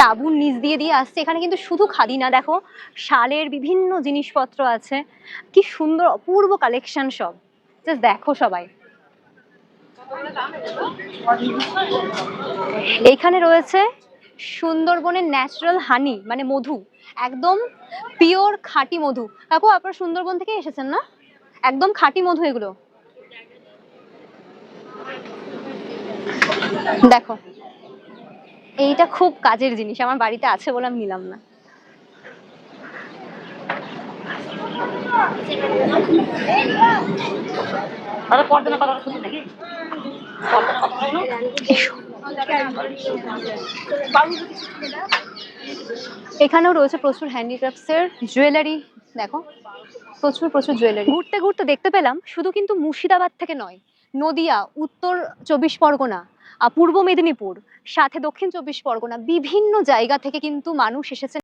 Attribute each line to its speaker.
Speaker 1: তাঁবুর নিচ দিয়ে দিয়ে আসছে। এখানে কিন্তু শুধু খাদি না দেখো। শালের বিভিন্ন জিনিসপত্র আছে। কি সুন্দর অপূর্ব কালেকশন সব। জাস্ট দেখো সবাই। এইখানে রয়েছে সুন্দরবনের ন্যাচারাল হানি মানে মধু। একদম পিওর খাঁটি মধু। কাকু, আপনারা সুন্দরবন থেকে এসেছেন না? একদম খাঁটি মধু এগুলো। দেখো। এইটা খুব কাজের জিনিস আমার বাড়িতে আছে বলে আমি নিলাম না। এখানেও রয়েছে প্রচুর হ্যান্ডিক্রাফটস এর জুয়েলারি দেখো। প্রচুর প্রচুর জুয়েলারি। ঘুরতে ঘুরতে দেখতে পেলাম শুধু কিন্তু মুর্শিদাবাদ থেকে নয় নদিয়া উত্তর চব্বিশ পরগনা পূর্ব মেদিনীপুর সাথে দক্ষিণ চব্বিশ পরগনা বিভিন্ন জায়গা থেকে কিন্তু মানুষ এসেছেন।